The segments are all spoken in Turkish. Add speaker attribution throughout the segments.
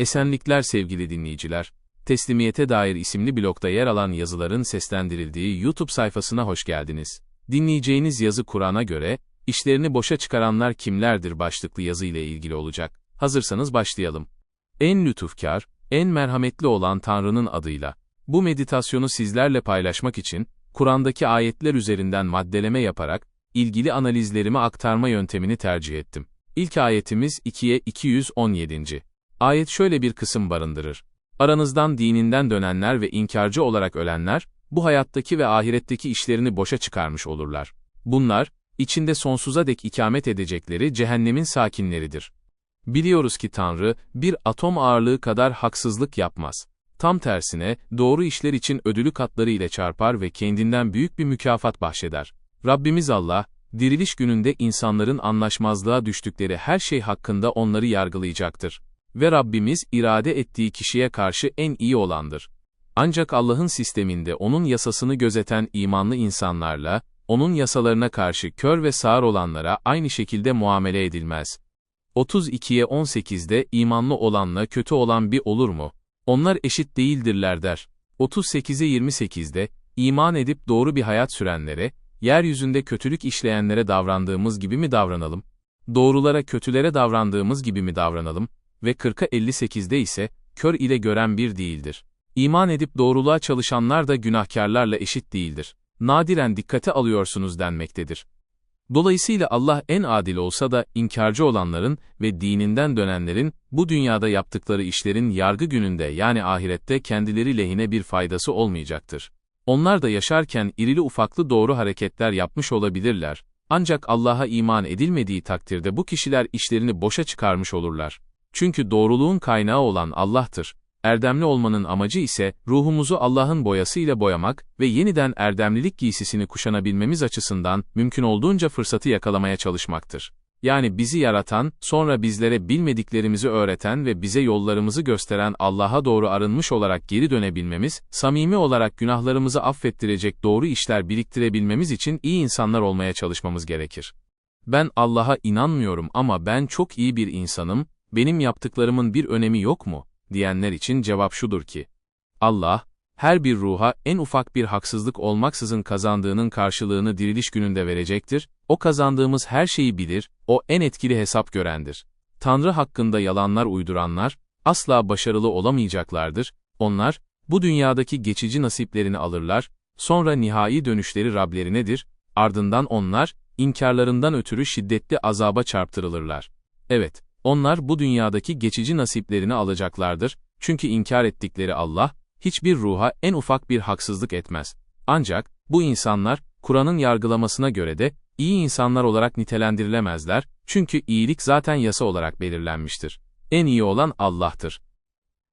Speaker 1: Esenlikler sevgili dinleyiciler. Teslimiyete dair isimli blokta yer alan yazıların seslendirildiği YouTube sayfasına hoş geldiniz. Dinleyeceğiniz yazı Kur'an'a göre, işlerini boşa çıkaranlar kimlerdir başlıklı yazı ile ilgili olacak. Hazırsanız başlayalım. En lütufkar, en merhametli olan Tanrı'nın adıyla. Bu meditasyonu sizlerle paylaşmak için, Kur'an'daki ayetler üzerinden maddeleme yaparak, ilgili analizlerimi aktarma yöntemini tercih ettim. İlk ayetimiz 2'ye 217. Ayet şöyle bir kısım barındırır. Aranızdan dininden dönenler ve inkarcı olarak ölenler, bu hayattaki ve ahiretteki işlerini boşa çıkarmış olurlar. Bunlar, içinde sonsuza dek ikamet edecekleri cehennemin sakinleridir. Biliyoruz ki Tanrı, bir atom ağırlığı kadar haksızlık yapmaz. Tam tersine, doğru işler için ödülü katları ile çarpar ve kendinden büyük bir mükafat bahşeder. Rabbimiz Allah, diriliş gününde insanların anlaşmazlığa düştükleri her şey hakkında onları yargılayacaktır. Ve Rabbimiz irade ettiği kişiye karşı en iyi olandır. Ancak Allah'ın sisteminde onun yasasını gözeten imanlı insanlarla, onun yasalarına karşı kör ve sağır olanlara aynı şekilde muamele edilmez. 32'ye 18'de imanlı olanla kötü olan bir olur mu? Onlar eşit değildirler der. 38'e 28'de, iman edip doğru bir hayat sürenlere, yeryüzünde kötülük işleyenlere davrandığımız gibi mi davranalım? Doğrulara kötülere davrandığımız gibi mi davranalım? Ve 40'a 58'de ise, kör ile gören bir değildir. İman edip doğruluğa çalışanlar da günahkarlarla eşit değildir. Nadiren dikkate alıyorsunuz denmektedir. Dolayısıyla Allah en adil olsa da inkarcı olanların ve dininden dönenlerin bu dünyada yaptıkları işlerin yargı gününde yani ahirette kendileri lehine bir faydası olmayacaktır. Onlar da yaşarken irili ufaklı doğru hareketler yapmış olabilirler. Ancak Allah'a iman edilmediği takdirde bu kişiler işlerini boşa çıkarmış olurlar. Çünkü doğruluğun kaynağı olan Allah'tır. Erdemli olmanın amacı ise, ruhumuzu Allah'ın boyasıyla boyamak ve yeniden erdemlilik giysisini kuşanabilmemiz açısından, mümkün olduğunca fırsatı yakalamaya çalışmaktır. Yani bizi yaratan, sonra bizlere bilmediklerimizi öğreten ve bize yollarımızı gösteren Allah'a doğru arınmış olarak geri dönebilmemiz, samimi olarak günahlarımızı affettirecek doğru işler biriktirebilmemiz için iyi insanlar olmaya çalışmamız gerekir. Ben Allah'a inanmıyorum ama ben çok iyi bir insanım, benim yaptıklarımın bir önemi yok mu? diyenler için cevap şudur ki, Allah, her bir ruha en ufak bir haksızlık olmaksızın kazandığının karşılığını diriliş gününde verecektir, o kazandığımız her şeyi bilir, o en etkili hesap görendir. Tanrı hakkında yalanlar uyduranlar, asla başarılı olamayacaklardır, onlar, bu dünyadaki geçici nasiplerini alırlar, sonra nihai dönüşleri Rablerinedir, ardından onlar, inkarlarından ötürü şiddetli azaba çarptırılırlar. Evet, onlar bu dünyadaki geçici nasiplerini alacaklardır, çünkü inkar ettikleri Allah, hiçbir ruha en ufak bir haksızlık etmez. Ancak, bu insanlar, Kur'an'ın yargılamasına göre de, iyi insanlar olarak nitelendirilemezler, çünkü iyilik zaten yasa olarak belirlenmiştir. En iyi olan Allah'tır.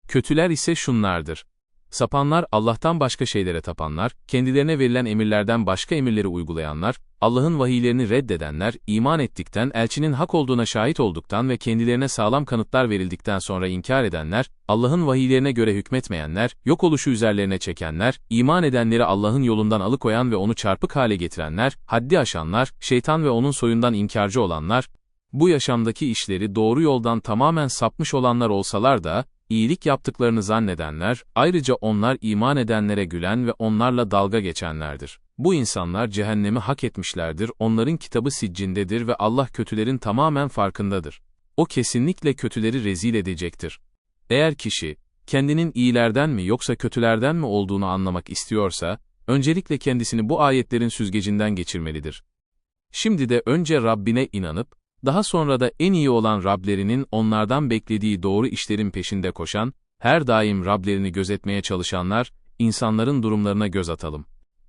Speaker 1: Kötüler ise şunlardır. Sapanlar Allah'tan başka şeylere tapanlar, kendilerine verilen emirlerden başka emirleri uygulayanlar, Allah'ın vahiylerini reddedenler, iman ettikten, elçinin hak olduğuna şahit olduktan ve kendilerine sağlam kanıtlar verildikten sonra inkar edenler, Allah'ın vahiylerine göre hükmetmeyenler, yok oluşu üzerlerine çekenler, iman edenleri Allah'ın yolundan alıkoyan ve onu çarpık hale getirenler, haddi aşanlar, şeytan ve onun soyundan inkarcı olanlar, bu yaşamdaki işleri doğru yoldan tamamen sapmış olanlar olsalar da, iyilik yaptıklarını zannedenler, ayrıca onlar iman edenlere gülen ve onlarla dalga geçenlerdir. Bu insanlar cehennemi hak etmişlerdir, onların kitabı siccindedir ve Allah kötülerin tamamen farkındadır. O kesinlikle kötüleri rezil edecektir. Eğer kişi, kendinin iyilerden mi yoksa kötülerden mi olduğunu anlamak istiyorsa, öncelikle kendisini bu ayetlerin süzgecinden geçirmelidir. Şimdi de önce Rabbine inanıp, daha sonra da en iyi olan Rablerinin onlardan beklediği doğru işlerin peşinde koşan, her daim Rablerini gözetmeye çalışanlar, insanların durumlarına göz atalım.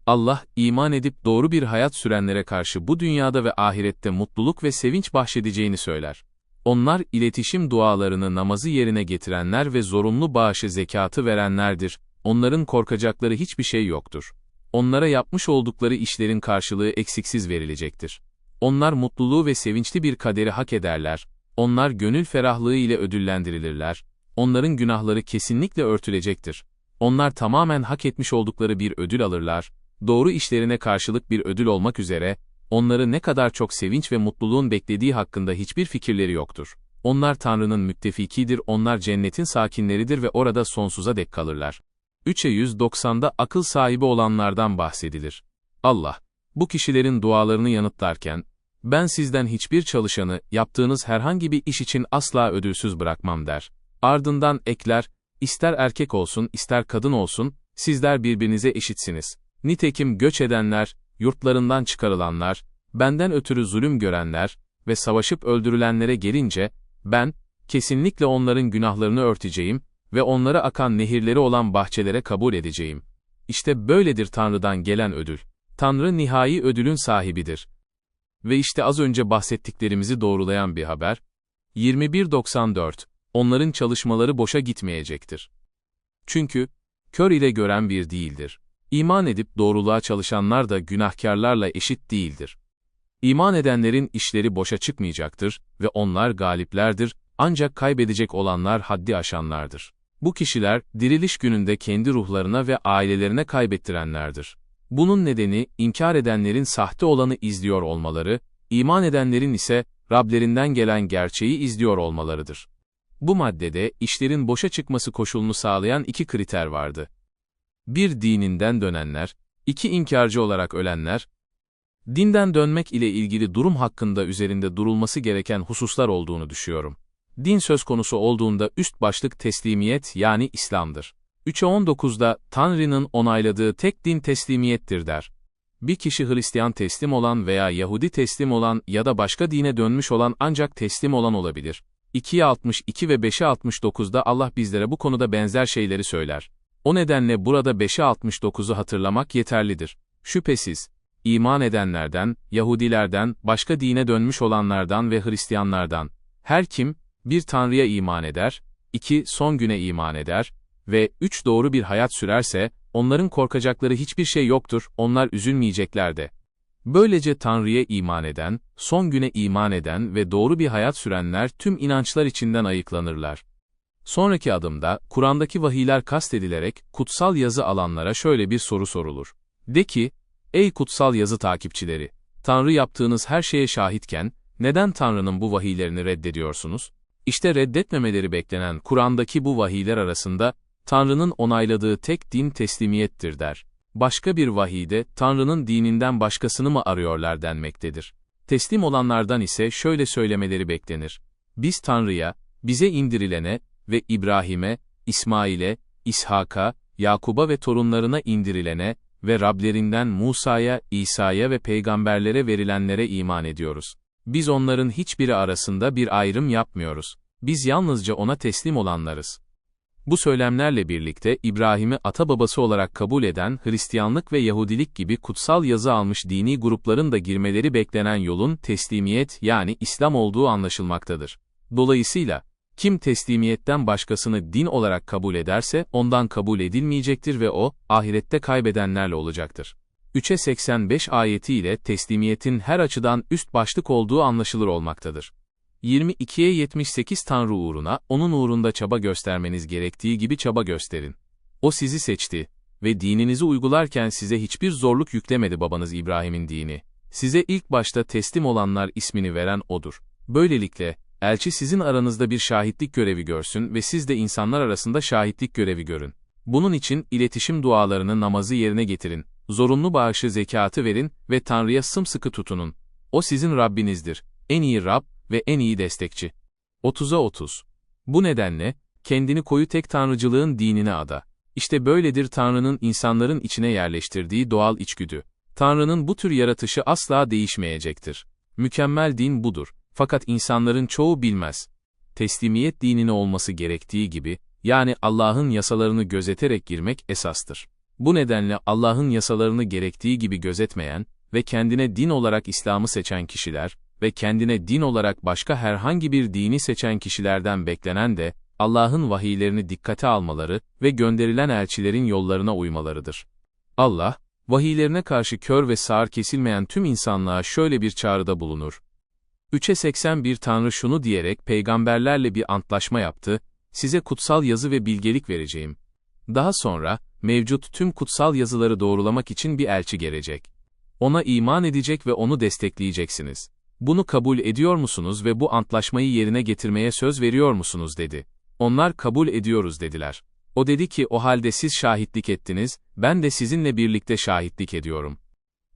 Speaker 1: Allah, iman edip doğru bir hayat sürenlere karşı bu dünyada ve ahirette mutluluk ve sevinç bahşedeceğini söyler. Onlar, iletişim dualarını namazı yerine getirenler ve zorunlu bağışı zekatı verenlerdir. Onların korkacakları hiçbir şey yoktur. Onlara yapmış oldukları işlerin karşılığı eksiksiz verilecektir. Onlar mutluluğu ve sevinçli bir kaderi hak ederler. Onlar gönül ferahlığı ile ödüllendirilirler. Onların günahları kesinlikle örtülecektir. Onlar tamamen hak etmiş oldukları bir ödül alırlar. Doğru işlerine karşılık bir ödül olmak üzere, onları ne kadar çok sevinç ve mutluluğun beklediği hakkında hiçbir fikirleri yoktur. Onlar Tanrı'nın müttefikidir, onlar cennetin sakinleridir ve orada sonsuza dek kalırlar. 3'e 190'da akıl sahibi olanlardan bahsedilir. Allah, bu kişilerin dualarını yanıtlarken, ben sizden hiçbir çalışanı, yaptığınız herhangi bir iş için asla ödülsüz bırakmam der. Ardından ekler, ister erkek olsun ister kadın olsun, sizler birbirinize eşitsiniz. Nitekim göç edenler, yurtlarından çıkarılanlar, benden ötürü zulüm görenler ve savaşıp öldürülenlere gelince, ben, kesinlikle onların günahlarını örteceğim ve onlara akan nehirleri olan bahçelere kabul edeceğim. İşte böyledir Tanrı'dan gelen ödül. Tanrı nihai ödülün sahibidir. Ve işte az önce bahsettiklerimizi doğrulayan bir haber. 21.94 Onların çalışmaları boşa gitmeyecektir. Çünkü, kör ile gören bir değildir. İman edip doğruluğa çalışanlar da günahkarlarla eşit değildir. İman edenlerin işleri boşa çıkmayacaktır ve onlar galiplerdir, ancak kaybedecek olanlar haddi aşanlardır. Bu kişiler, diriliş gününde kendi ruhlarına ve ailelerine kaybettirenlerdir. Bunun nedeni, inkar edenlerin sahte olanı izliyor olmaları, iman edenlerin ise, Rablerinden gelen gerçeği izliyor olmalarıdır. Bu maddede, işlerin boşa çıkması koşulunu sağlayan iki kriter vardı. Bir dininden dönenler, iki inkarcı olarak ölenler, dinden dönmek ile ilgili durum hakkında üzerinde durulması gereken hususlar olduğunu düşünüyorum. Din söz konusu olduğunda üst başlık teslimiyet yani İslam'dır. 3'e 19'da Tanrı'nın onayladığı tek din teslimiyettir der. Bir kişi Hristiyan teslim olan veya Yahudi teslim olan ya da başka dine dönmüş olan ancak teslim olan olabilir. 2'ye 62 ve 5'e 69'da Allah bizlere bu konuda benzer şeyleri söyler. O nedenle burada 5'e 69'u hatırlamak yeterlidir. Şüphesiz, iman edenlerden, Yahudilerden, başka dine dönmüş olanlardan ve Hristiyanlardan, her kim, bir Tanrı'ya iman eder, iki son güne iman eder ve üç doğru bir hayat sürerse, onların korkacakları hiçbir şey yoktur, onlar üzülmeyecekler de. Böylece Tanrı'ya iman eden, son güne iman eden ve doğru bir hayat sürenler tüm inançlar içinden ayıklanırlar. Sonraki adımda, Kur'an'daki vahiyler kastedilerek, kutsal yazı alanlara şöyle bir soru sorulur. De ki, ey kutsal yazı takipçileri, Tanrı yaptığınız her şeye şahitken, neden Tanrı'nın bu vahiylerini reddediyorsunuz? İşte reddetmemeleri beklenen Kur'an'daki bu vahiyler arasında, Tanrı'nın onayladığı tek din teslimiyettir der. Başka bir vahide, Tanrı'nın dininden başkasını mı arıyorlar denmektedir. Teslim olanlardan ise şöyle söylemeleri beklenir. Biz Tanrı'ya, bize indirilene ve İbrahim'e, İsmail'e, İshak'a, Yakub'a ve torunlarına indirilene ve Rablerinden Musa'ya, İsa'ya ve peygamberlere verilenlere iman ediyoruz. Biz onların hiçbiri arasında bir ayrım yapmıyoruz. Biz yalnızca ona teslim olanlarız. Bu söylemlerle birlikte İbrahim'i ata babası olarak kabul eden Hristiyanlık ve Yahudilik gibi kutsal yazı almış dini grupların da girmeleri beklenen yolun teslimiyet yani İslam olduğu anlaşılmaktadır. Dolayısıyla, kim teslimiyetten başkasını din olarak kabul ederse ondan kabul edilmeyecektir ve o, ahirette kaybedenlerle olacaktır. 3'e 85 ayeti ile teslimiyetin her açıdan üst başlık olduğu anlaşılır olmaktadır. 22'ye 78 Tanrı uğruna, onun uğrunda çaba göstermeniz gerektiği gibi çaba gösterin. O sizi seçti ve dininizi uygularken size hiçbir zorluk yüklemedi babanız İbrahim'in dini. Size ilk başta teslim olanlar ismini veren O'dur. Böylelikle, elçi sizin aranızda bir şahitlik görevi görsün ve siz de insanlar arasında şahitlik görevi görün. Bunun için iletişim dualarını namazı yerine getirin, zorunlu bağışı zekatı verin ve Tanrı'ya sımsıkı tutunun. O sizin Rabbinizdir, en iyi Rab, ve en iyi destekçi. 30'a 30. Bu nedenle, kendini koyu tek tanrıcılığın dinine ada. İşte böyledir Tanrı'nın insanların içine yerleştirdiği doğal içgüdü. Tanrı'nın bu tür yaratışı asla değişmeyecektir. Mükemmel din budur. Fakat insanların çoğu bilmez. Teslimiyet dinine olması gerektiği gibi, yani Allah'ın yasalarını gözeterek girmek esastır. Bu nedenle Allah'ın yasalarını gerektiği gibi gözetmeyen ve kendine din olarak İslam'ı seçen kişiler, ve kendine din olarak başka herhangi bir dini seçen kişilerden beklenen de, Allah'ın vahiylerini dikkate almaları ve gönderilen elçilerin yollarına uymalarıdır. Allah, vahiylerine karşı kör ve sağır kesilmeyen tüm insanlığa şöyle bir çağrıda bulunur. 3'e 81 Tanrı şunu diyerek peygamberlerle bir antlaşma yaptı, size kutsal yazı ve bilgelik vereceğim. Daha sonra, mevcut tüm kutsal yazıları doğrulamak için bir elçi gelecek. Ona iman edecek ve onu destekleyeceksiniz. Bunu kabul ediyor musunuz ve bu antlaşmayı yerine getirmeye söz veriyor musunuz dedi. Onlar kabul ediyoruz dediler. O dedi ki o halde siz şahitlik ettiniz, ben de sizinle birlikte şahitlik ediyorum.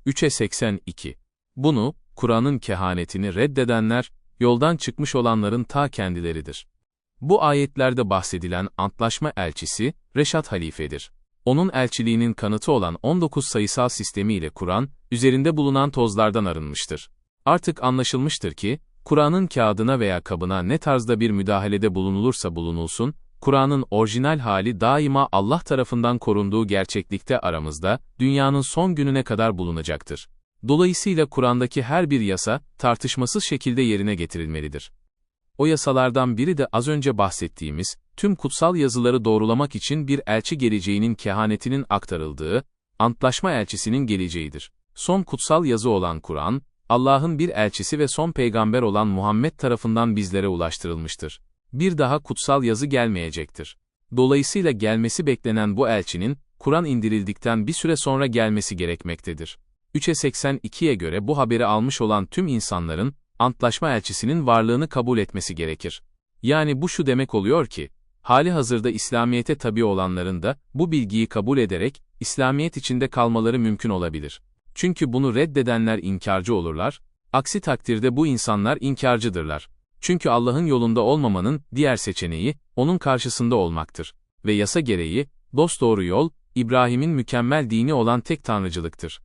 Speaker 1: 3'e 82. Bunu, Kur'an'ın kehanetini reddedenler, yoldan çıkmış olanların ta kendileridir. Bu ayetlerde bahsedilen antlaşma elçisi, Reşat Halife'dir. Onun elçiliğinin kanıtı olan 19 sayısal sistemi ile Kur'an, üzerinde bulunan tozlardan arınmıştır. Artık anlaşılmıştır ki, Kur'an'ın kağıdına veya kabına ne tarzda bir müdahalede bulunulursa bulunulsun, Kur'an'ın orijinal hali daima Allah tarafından korunduğu gerçeklikte aramızda, dünyanın son gününe kadar bulunacaktır. Dolayısıyla Kur'an'daki her bir yasa, tartışmasız şekilde yerine getirilmelidir. O yasalardan biri de az önce bahsettiğimiz, tüm kutsal yazıları doğrulamak için bir elçi geleceğinin kehanetinin aktarıldığı, antlaşma elçisinin geleceğidir. Son kutsal yazı olan Kur'an, Allah'ın bir elçisi ve son peygamber olan Muhammed tarafından bizlere ulaştırılmıştır. Bir daha kutsal yazı gelmeyecektir. Dolayısıyla gelmesi beklenen bu elçinin, Kur'an indirildikten bir süre sonra gelmesi gerekmektedir. 3'e 82'ye göre bu haberi almış olan tüm insanların, antlaşma elçisinin varlığını kabul etmesi gerekir. Yani bu şu demek oluyor ki, hali hazırda İslamiyet'e tabi olanların da, bu bilgiyi kabul ederek, İslamiyet içinde kalmaları mümkün olabilir. Çünkü bunu reddedenler inkarcı olurlar, aksi takdirde bu insanlar inkarcıdırlar. Çünkü Allah'ın yolunda olmamanın diğer seçeneği, onun karşısında olmaktır. Ve yasa gereği, dosdoğru yol, İbrahim'in mükemmel dini olan tek tanrıcılıktır.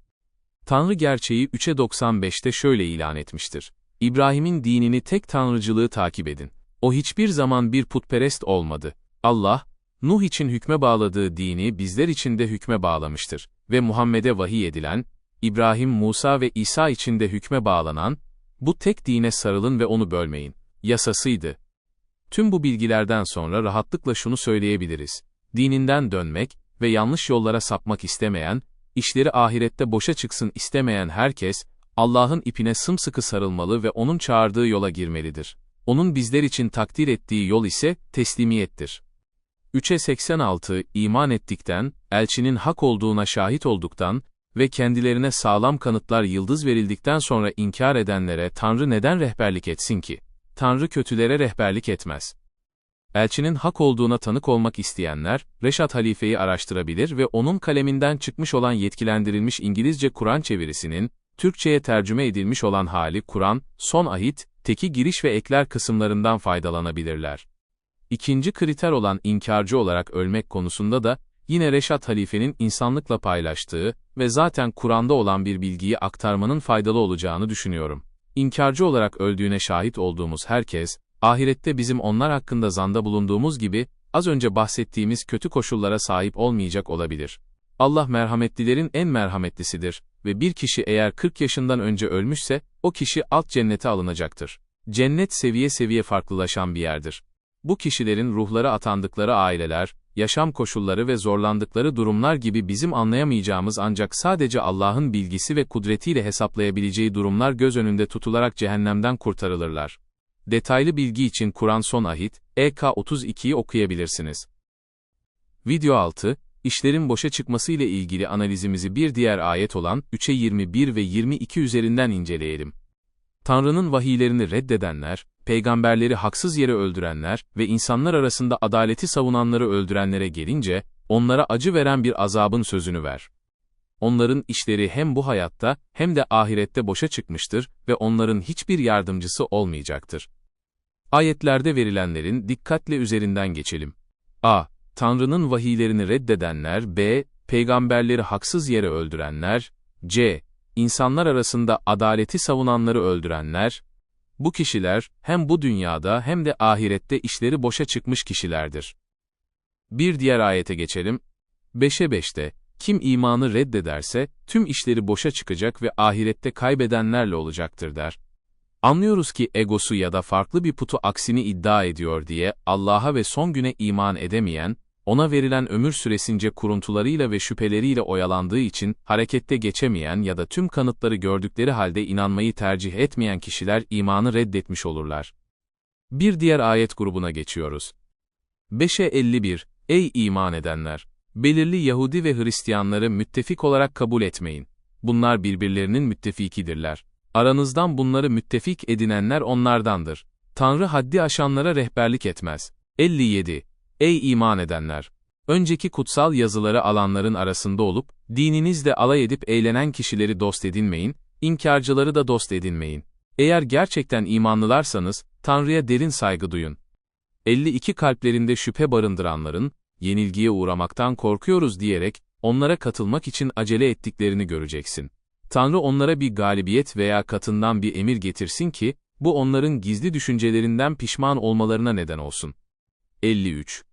Speaker 1: Tanrı gerçeği 3'e 95'te şöyle ilan etmiştir. İbrahim'in dinini tek tanrıcılığı takip edin. O hiçbir zaman bir putperest olmadı. Allah, Nuh için hükme bağladığı dini bizler için de hükme bağlamıştır. Ve Muhammed'e vahiy edilen, İbrahim, Musa ve İsa için de hükme bağlanan, bu tek dine sarılın ve onu bölmeyin, yasasıydı. Tüm bu bilgilerden sonra rahatlıkla şunu söyleyebiliriz. Dininden dönmek ve yanlış yollara sapmak istemeyen, işleri ahirette boşa çıksın istemeyen herkes, Allah'ın ipine sımsıkı sarılmalı ve onun çağırdığı yola girmelidir. Onun bizler için takdir ettiği yol ise teslimiyettir. 3'e 86 iman ettikten, elçinin hak olduğuna şahit olduktan ve kendilerine sağlam kanıtlar yıldız verildikten sonra inkar edenlere Tanrı neden rehberlik etsin ki? Tanrı kötülere rehberlik etmez. Elçinin hak olduğuna tanık olmak isteyenler, Reşat Halife'yi araştırabilir ve onun kaleminden çıkmış olan yetkilendirilmiş İngilizce Kur'an çevirisinin, Türkçe'ye tercüme edilmiş olan hali Kur'an, son ahit, teki giriş ve ekler kısımlarından faydalanabilirler. İkinci kriter olan inkarcı olarak ölmek konusunda da, yine Reşat Halife'nin insanlıkla paylaştığı ve zaten Kur'an'da olan bir bilgiyi aktarmanın faydalı olacağını düşünüyorum. İnkarcı olarak öldüğüne şahit olduğumuz herkes, ahirette bizim onlar hakkında zanda bulunduğumuz gibi, az önce bahsettiğimiz kötü koşullara sahip olmayacak olabilir. Allah merhametlilerin en merhametlisidir ve bir kişi eğer 40 yaşından önce ölmüşse, o kişi alt cennete alınacaktır. Cennet seviye seviye farklılaşan bir yerdir. Bu kişilerin ruhları atandıkları aileler, yaşam koşulları ve zorlandıkları durumlar gibi bizim anlayamayacağımız ancak sadece Allah'ın bilgisi ve kudretiyle hesaplayabileceği durumlar göz önünde tutularak cehennemden kurtarılırlar. Detaylı bilgi için Kur'an Son Ahit, EK 32'yi okuyabilirsiniz. Video 6, işlerin boşa çıkması ile ilgili analizimizi bir diğer ayet olan 3'e 21 ve 22 üzerinden inceleyelim. Tanrı'nın vahiylerini reddedenler, peygamberleri haksız yere öldürenler ve insanlar arasında adaleti savunanları öldürenlere gelince, onlara acı veren bir azabın sözünü ver. Onların işleri hem bu hayatta hem de ahirette boşa çıkmıştır ve onların hiçbir yardımcısı olmayacaktır. Ayetlerde verilenlerin dikkatle üzerinden geçelim. A. Tanrı'nın vahiylerini reddedenler, B. Peygamberleri haksız yere öldürenler, C. İnsanlar arasında adaleti savunanları öldürenler, bu kişiler, hem bu dünyada hem de ahirette işleri boşa çıkmış kişilerdir. Bir diğer ayete geçelim. 5'e 5'te, kim imanı reddederse, tüm işleri boşa çıkacak ve ahirette kaybedenlerle olacaktır der. Anlıyoruz ki egosu ya da farklı bir putu aksini iddia ediyor diye, Allah'a ve son güne iman edemeyen, ona verilen ömür süresince kuruntularıyla ve şüpheleriyle oyalandığı için harekette geçemeyen ya da tüm kanıtları gördükleri halde inanmayı tercih etmeyen kişiler imanı reddetmiş olurlar. Bir diğer ayet grubuna geçiyoruz. 5'e 51 Ey iman edenler! Belirli Yahudi ve Hristiyanları müttefik olarak kabul etmeyin. Bunlar birbirlerinin müttefikidirler. Aranızdan bunları müttefik edinenler onlardandır. Tanrı haddi aşanlara rehberlik etmez. 57. Ey iman edenler! Önceki kutsal yazıları alanların arasında olup, dininizle alay edip eğlenen kişileri dost edinmeyin, inkarcıları da dost edinmeyin. Eğer gerçekten imanlılarsanız, Tanrı'ya derin saygı duyun. 52 kalplerinde şüphe barındıranların, yenilgiye uğramaktan korkuyoruz diyerek, onlara katılmak için acele ettiklerini göreceksin. Tanrı onlara bir galibiyet veya katından bir emir getirsin ki, bu onların gizli düşüncelerinden pişman olmalarına neden olsun. 53.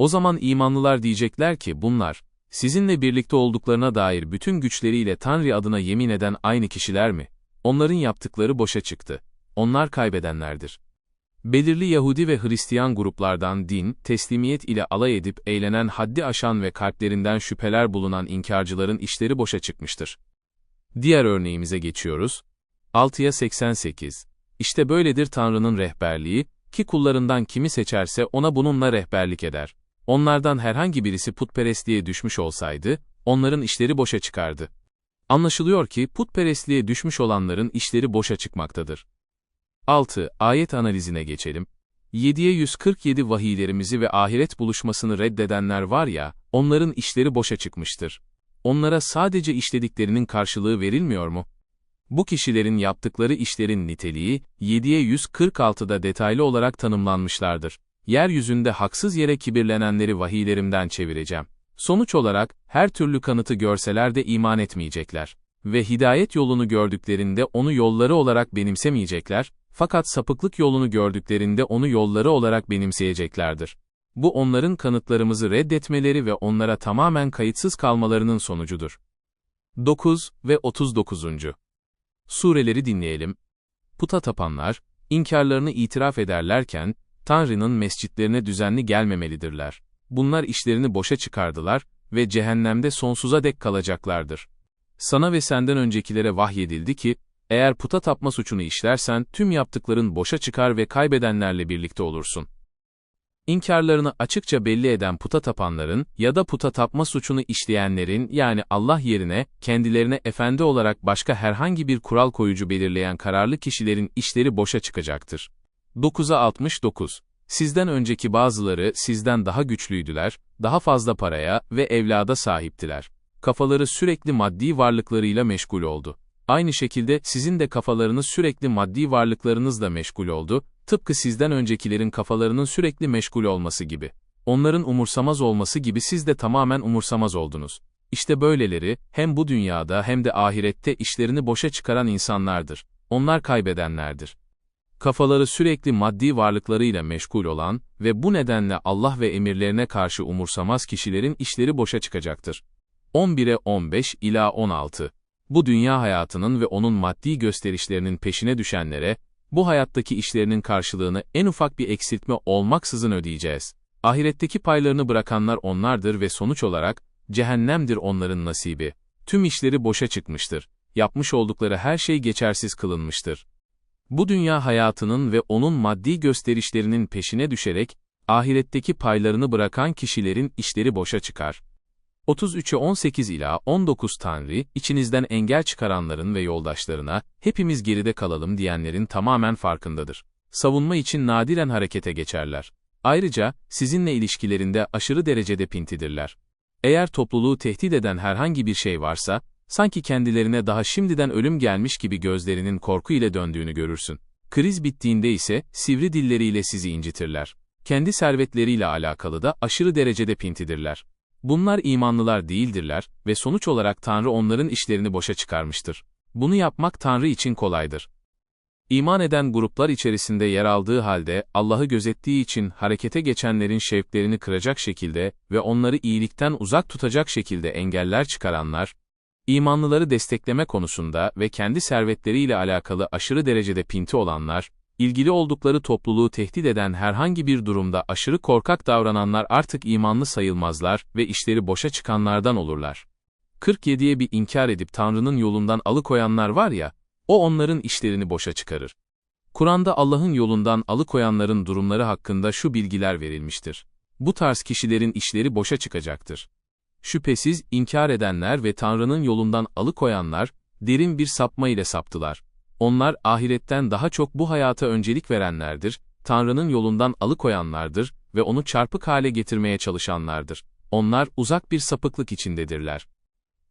Speaker 1: O zaman imanlılar diyecekler ki bunlar, sizinle birlikte olduklarına dair bütün güçleriyle Tanrı adına yemin eden aynı kişiler mi? Onların yaptıkları boşa çıktı. Onlar kaybedenlerdir. Belirli Yahudi ve Hristiyan gruplardan din, teslimiyet ile alay edip eğlenen haddi aşan ve kalplerinden şüpheler bulunan inkarcıların işleri boşa çıkmıştır. Diğer örneğimize geçiyoruz. 6'ya 88. İşte böyledir Tanrı'nın rehberliği, ki kullarından kimi seçerse ona bununla rehberlik eder. Onlardan herhangi birisi putperestliğe düşmüş olsaydı, onların işleri boşa çıkardı. Anlaşılıyor ki putperestliğe düşmüş olanların işleri boşa çıkmaktadır. 6. Ayet analizine geçelim. 7'ye 147 vahiylerimizi ve ahiret buluşmasını reddedenler var ya, onların işleri boşa çıkmıştır. Onlara sadece işlediklerinin karşılığı verilmiyor mu? Bu kişilerin yaptıkları işlerin niteliği, 7'ye 146'da detaylı olarak tanımlanmışlardır. Yeryüzünde haksız yere kibirlenenleri vahiylerimden çevireceğim. Sonuç olarak, her türlü kanıtı görseler de iman etmeyecekler. Ve hidayet yolunu gördüklerinde onu yolları olarak benimsemeyecekler, fakat sapıklık yolunu gördüklerinde onu yolları olarak benimseyeceklerdir. Bu onların kanıtlarımızı reddetmeleri ve onlara tamamen kayıtsız kalmalarının sonucudur. 9 ve 39. Sureleri dinleyelim. Puta tapanlar, inkarlarını itiraf ederlerken, Tanrı'nın mescitlerine düzenli gelmemelidirler. Bunlar işlerini boşa çıkardılar ve cehennemde sonsuza dek kalacaklardır. Sana ve senden öncekilere vahyedildi ki, eğer puta tapma suçunu işlersen tüm yaptıkların boşa çıkar ve kaybedenlerle birlikte olursun. İnkarlarını açıkça belli eden puta tapanların ya da puta tapma suçunu işleyenlerin yani Allah yerine kendilerine efendi olarak başka herhangi bir kural koyucu belirleyen kararlı kişilerin işleri boşa çıkacaktır. 9'a 69 Sizden önceki bazıları sizden daha güçlüydüler, daha fazla paraya ve evlada sahiptiler. Kafaları sürekli maddi varlıklarıyla meşgul oldu. Aynı şekilde sizin de kafalarınız sürekli maddi varlıklarınızla meşgul oldu, tıpkı sizden öncekilerin kafalarının sürekli meşgul olması gibi. Onların umursamaz olması gibi siz de tamamen umursamaz oldunuz. İşte böyleleri, hem bu dünyada hem de ahirette işlerini boşa çıkaran insanlardır. Onlar kaybedenlerdir. Kafaları sürekli maddi varlıklarıyla meşgul olan ve bu nedenle Allah ve emirlerine karşı umursamaz kişilerin işleri boşa çıkacaktır. 11'e 15 ila 16 bu dünya hayatının ve onun maddi gösterişlerinin peşine düşenlere, bu hayattaki işlerinin karşılığını en ufak bir eksiltme olmaksızın ödeyeceğiz. Ahiretteki paylarını bırakanlar onlardır ve sonuç olarak, cehennemdir onların nasibi. Tüm işleri boşa çıkmıştır. Yapmış oldukları her şey geçersiz kılınmıştır. Bu dünya hayatının ve onun maddi gösterişlerinin peşine düşerek, ahiretteki paylarını bırakan kişilerin işleri boşa çıkar. 33'e 18 ila 19 Tanrı, içinizden engel çıkaranların ve yoldaşlarına, hepimiz geride kalalım diyenlerin tamamen farkındadır. Savunma için nadiren harekete geçerler. Ayrıca, sizinle ilişkilerinde aşırı derecede pintidirler. Eğer topluluğu tehdit eden herhangi bir şey varsa, sanki kendilerine daha şimdiden ölüm gelmiş gibi gözlerinin korku ile döndüğünü görürsün. Kriz bittiğinde ise, sivri dilleriyle sizi incitirler. Kendi servetleriyle alakalı da aşırı derecede pintidirler. Bunlar imanlılar değildirler ve sonuç olarak Tanrı onların işlerini boşa çıkarmıştır. Bunu yapmak Tanrı için kolaydır. İman eden gruplar içerisinde yer aldığı halde Allah'ı gözettiği için harekete geçenlerin şevklerini kıracak şekilde ve onları iyilikten uzak tutacak şekilde engeller çıkaranlar, imanlıları destekleme konusunda ve kendi servetleriyle alakalı aşırı derecede pinti olanlar, ilgili oldukları topluluğu tehdit eden herhangi bir durumda aşırı korkak davrananlar artık imanlı sayılmazlar ve işleri boşa çıkanlardan olurlar. 47'ye bir inkar edip Tanrı'nın yolundan alıkoyanlar var ya, o onların işlerini boşa çıkarır. Kur'an'da Allah'ın yolundan alıkoyanların durumları hakkında şu bilgiler verilmiştir. Bu tarz kişilerin işleri boşa çıkacaktır. Şüphesiz inkar edenler ve Tanrı'nın yolundan alıkoyanlar, derin bir sapma ile saptılar. Onlar ahiretten daha çok bu hayata öncelik verenlerdir, Tanrı'nın yolundan alıkoyanlardır ve onu çarpık hale getirmeye çalışanlardır. Onlar uzak bir sapıklık içindedirler.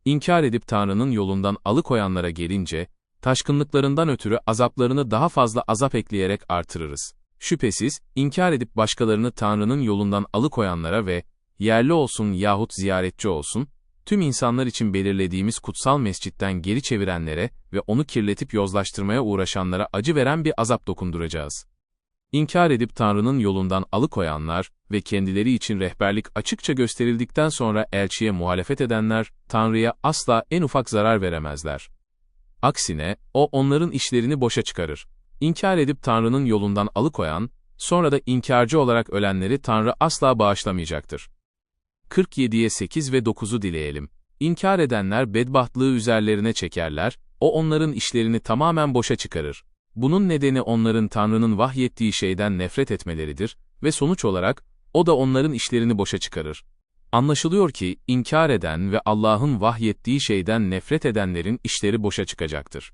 Speaker 1: İnkar edip Tanrı'nın yolundan alıkoyanlara gelince, taşkınlıklarından ötürü azaplarını daha fazla azap ekleyerek artırırız. Şüphesiz, inkar edip başkalarını Tanrı'nın yolundan alıkoyanlara ve, yerli olsun yahut ziyaretçi olsun, tüm insanlar için belirlediğimiz kutsal mescitten geri çevirenlere ve onu kirletip yozlaştırmaya uğraşanlara acı veren bir azap dokunduracağız. İnkar edip Tanrı'nın yolundan alıkoyanlar ve kendileri için rehberlik açıkça gösterildikten sonra elçiye muhalefet edenler, Tanrı'ya asla en ufak zarar veremezler. Aksine, o onların işlerini boşa çıkarır. İnkar edip Tanrı'nın yolundan alıkoyan, sonra da inkarcı olarak ölenleri Tanrı asla bağışlamayacaktır. 47'ye 8 ve 9'u dileyelim. İnkar edenler bedbahtlığı üzerlerine çekerler, o onların işlerini tamamen boşa çıkarır. Bunun nedeni onların Tanrı'nın vahyettiği şeyden nefret etmeleridir ve sonuç olarak, o da onların işlerini boşa çıkarır. Anlaşılıyor ki, inkar eden ve Allah'ın vahyettiği şeyden nefret edenlerin işleri boşa çıkacaktır.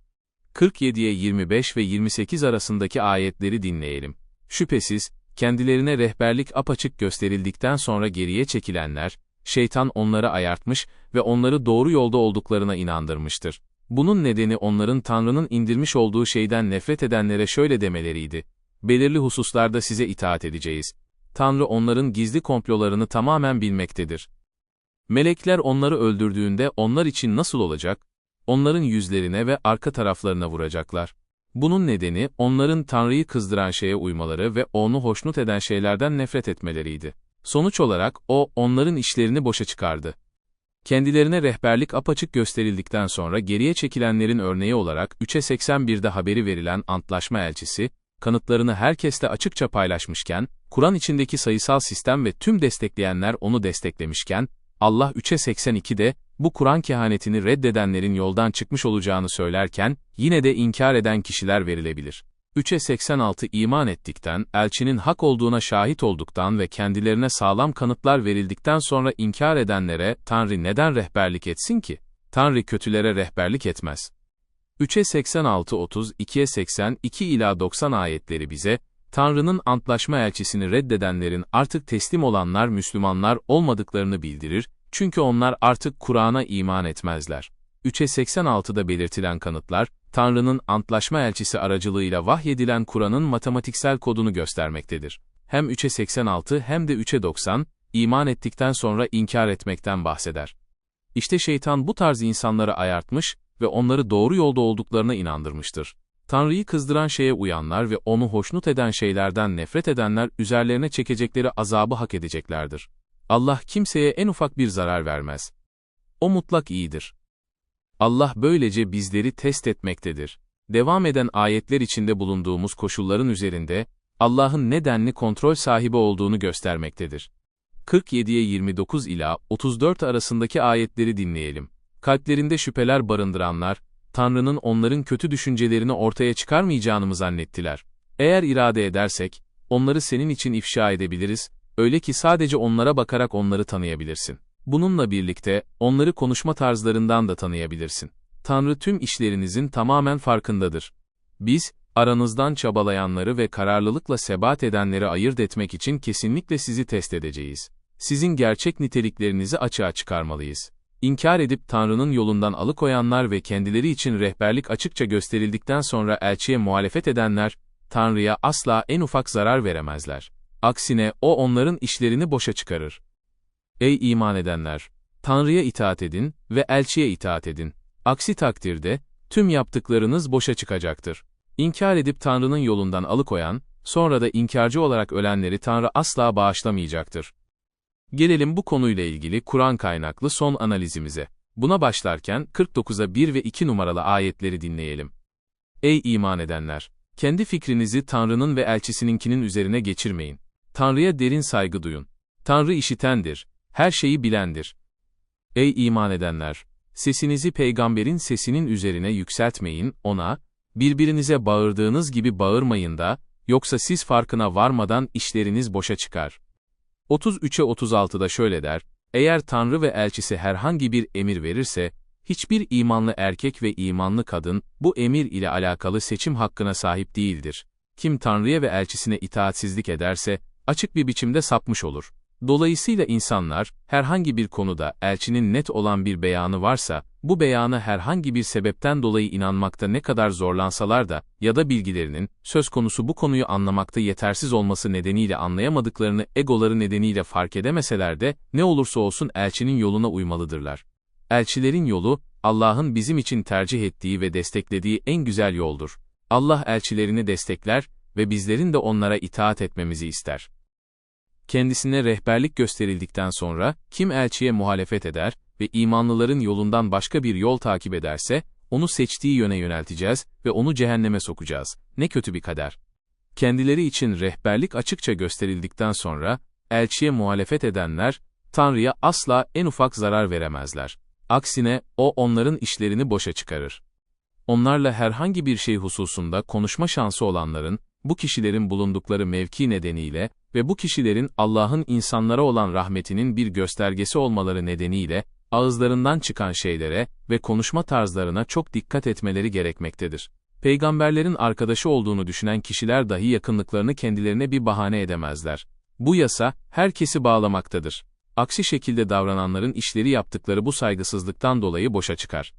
Speaker 1: 47'ye 25 ve 28 arasındaki ayetleri dinleyelim. Şüphesiz, kendilerine rehberlik apaçık gösterildikten sonra geriye çekilenler, şeytan onları ayartmış ve onları doğru yolda olduklarına inandırmıştır. Bunun nedeni onların Tanrı'nın indirmiş olduğu şeyden nefret edenlere şöyle demeleriydi. Belirli hususlarda size itaat edeceğiz. Tanrı onların gizli komplolarını tamamen bilmektedir. Melekler onları öldürdüğünde onlar için nasıl olacak? Onların yüzlerine ve arka taraflarına vuracaklar. Bunun nedeni, onların Tanrı'yı kızdıran şeye uymaları ve onu hoşnut eden şeylerden nefret etmeleriydi. Sonuç olarak, o, onların işlerini boşa çıkardı. Kendilerine rehberlik apaçık gösterildikten sonra geriye çekilenlerin örneği olarak 3'e 81'de haberi verilen Antlaşma elçisi, kanıtlarını herkesle açıkça paylaşmışken, Kur'an içindeki sayısal sistem ve tüm destekleyenler onu desteklemişken, Allah 3'e 82'de, bu Kur'an kehanetini reddedenlerin yoldan çıkmış olacağını söylerken, yine de inkar eden kişiler verilebilir. 3'e 86 iman ettikten, elçinin hak olduğuna şahit olduktan ve kendilerine sağlam kanıtlar verildikten sonra inkar edenlere, Tanrı neden rehberlik etsin ki? Tanrı kötülere rehberlik etmez. 3'e 86 30, 2'ye 82 ila 90 ayetleri bize, Tanrı'nın antlaşma elçisini reddedenlerin artık teslim olanlar Müslümanlar olmadıklarını bildirir, çünkü onlar artık Kur'an'a iman etmezler. 3'e 86'da belirtilen kanıtlar, Tanrı'nın antlaşma elçisi aracılığıyla vahyedilen Kur'an'ın matematiksel kodunu göstermektedir. Hem 3'e 86 hem de 3'e 90, iman ettikten sonra inkar etmekten bahseder. İşte şeytan bu tarz insanları ayartmış ve onları doğru yolda olduklarına inandırmıştır. Tanrı'yı kızdıran şeye uyanlar ve onu hoşnut eden şeylerden nefret edenler üzerlerine çekecekleri azabı hak edeceklerdir. Allah kimseye en ufak bir zarar vermez. O mutlak iyidir. Allah böylece bizleri test etmektedir. Devam eden ayetler içinde bulunduğumuz koşulların üzerinde, Allah'ın nedenli kontrol sahibi olduğunu göstermektedir. 47'ye 29 ila 34 arasındaki ayetleri dinleyelim. Kalplerinde şüpheler barındıranlar, Tanrı'nın onların kötü düşüncelerini ortaya çıkarmayacağını mı zannettiler? Eğer irade edersek, onları senin için ifşa edebiliriz, öyle ki sadece onlara bakarak onları tanıyabilirsin. Bununla birlikte, onları konuşma tarzlarından da tanıyabilirsin. Tanrı tüm işlerinizin tamamen farkındadır. Biz, aranızdan çabalayanları ve kararlılıkla sebat edenleri ayırt etmek için kesinlikle sizi test edeceğiz. Sizin gerçek niteliklerinizi açığa çıkarmalıyız. İnkar edip Tanrı'nın yolundan alıkoyanlar ve kendileri için rehberlik açıkça gösterildikten sonra elçiye muhalefet edenler, Tanrı'ya asla en ufak zarar veremezler. Aksine o onların işlerini boşa çıkarır. Ey iman edenler! Tanrı'ya itaat edin ve elçiye itaat edin. Aksi takdirde, tüm yaptıklarınız boşa çıkacaktır. İnkar edip Tanrı'nın yolundan alıkoyan, sonra da inkarcı olarak ölenleri Tanrı asla bağışlamayacaktır. Gelelim bu konuyla ilgili Kur'an kaynaklı son analizimize. Buna başlarken 49'a 1 ve 2 numaralı ayetleri dinleyelim. Ey iman edenler! Kendi fikrinizi Tanrı'nın ve elçisininkinin üzerine geçirmeyin. Tanrı'ya derin saygı duyun. Tanrı işitendir, her şeyi bilendir. Ey iman edenler! Sesinizi peygamberin sesinin üzerine yükseltmeyin, ona, birbirinize bağırdığınız gibi bağırmayın da, yoksa siz farkına varmadan işleriniz boşa çıkar. 33'e 36'da şöyle der, eğer Tanrı ve elçisi herhangi bir emir verirse, hiçbir imanlı erkek ve imanlı kadın, bu emir ile alakalı seçim hakkına sahip değildir. Kim Tanrı'ya ve elçisine itaatsizlik ederse, açık bir biçimde sapmış olur. Dolayısıyla insanlar, herhangi bir konuda elçinin net olan bir beyanı varsa, bu beyana herhangi bir sebepten dolayı inanmakta ne kadar zorlansalar da, ya da bilgilerinin, söz konusu bu konuyu anlamakta yetersiz olması nedeniyle anlayamadıklarını egoları nedeniyle fark edemeseler de, ne olursa olsun elçinin yoluna uymalıdırlar. Elçilerin yolu, Allah'ın bizim için tercih ettiği ve desteklediği en güzel yoldur. Allah elçilerini destekler ve bizlerin de onlara itaat etmemizi ister. Kendisine rehberlik gösterildikten sonra, kim elçiye muhalefet eder ve imanlıların yolundan başka bir yol takip ederse, onu seçtiği yöne yönelteceğiz ve onu cehenneme sokacağız. Ne kötü bir kader. Kendileri için rehberlik açıkça gösterildikten sonra, elçiye muhalefet edenler, Tanrı'ya asla en ufak zarar veremezler. Aksine, o onların işlerini boşa çıkarır. Onlarla herhangi bir şey hususunda konuşma şansı olanların, bu kişilerin bulundukları mevki nedeniyle ve bu kişilerin Allah'ın insanlara olan rahmetinin bir göstergesi olmaları nedeniyle, ağızlarından çıkan şeylere ve konuşma tarzlarına çok dikkat etmeleri gerekmektedir. Peygamberlerin arkadaşı olduğunu düşünen kişiler dahi yakınlıklarını kendilerine bir bahane edemezler. Bu yasa, herkesi bağlamaktadır. Aksi şekilde davrananların işleri yaptıkları bu saygısızlıktan dolayı boşa çıkar.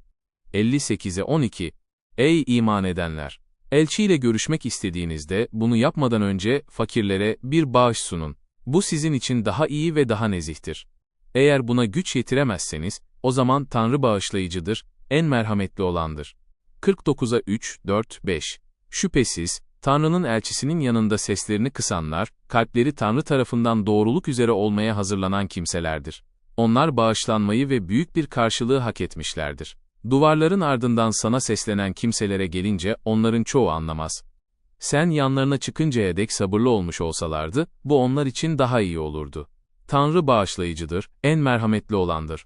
Speaker 1: 58'e 12 Ey iman edenler! Elçiyle görüşmek istediğinizde, bunu yapmadan önce, fakirlere bir bağış sunun. Bu sizin için daha iyi ve daha nezihtir. Eğer buna güç yetiremezseniz, o zaman Tanrı bağışlayıcıdır, en merhametli olandır. 49'a 3, 4, 5 Şüphesiz, Tanrı'nın elçisinin yanında seslerini kısanlar, kalpleri Tanrı tarafından doğruluk üzere olmaya hazırlanan kimselerdir. Onlar bağışlanmayı ve büyük bir karşılığı hak etmişlerdir. Duvarların ardından sana seslenen kimselere gelince onların çoğu anlamaz. Sen yanlarına çıkıncaya dek sabırlı olmuş olsalardı, bu onlar için daha iyi olurdu. Tanrı bağışlayıcıdır, en merhametli olandır.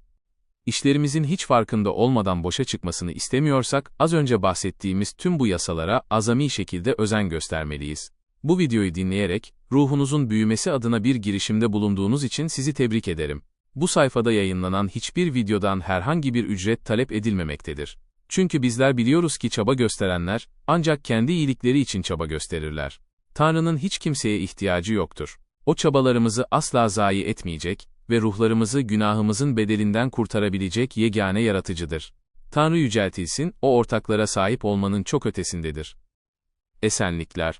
Speaker 1: İşlerimizin hiç farkında olmadan boşa çıkmasını istemiyorsak, az önce bahsettiğimiz tüm bu yasalara azami şekilde özen göstermeliyiz. Bu videoyu dinleyerek, ruhunuzun büyümesi adına bir girişimde bulunduğunuz için sizi tebrik ederim. Bu sayfada yayınlanan hiçbir videodan herhangi bir ücret talep edilmemektedir. Çünkü bizler biliyoruz ki çaba gösterenler, ancak kendi iyilikleri için çaba gösterirler. Tanrı'nın hiç kimseye ihtiyacı yoktur. O çabalarımızı asla zayi etmeyecek ve ruhlarımızı günahımızın bedelinden kurtarabilecek yegane yaratıcıdır. Tanrı yüceltilsin, o ortaklara sahip olmanın çok ötesindedir. Esenlikler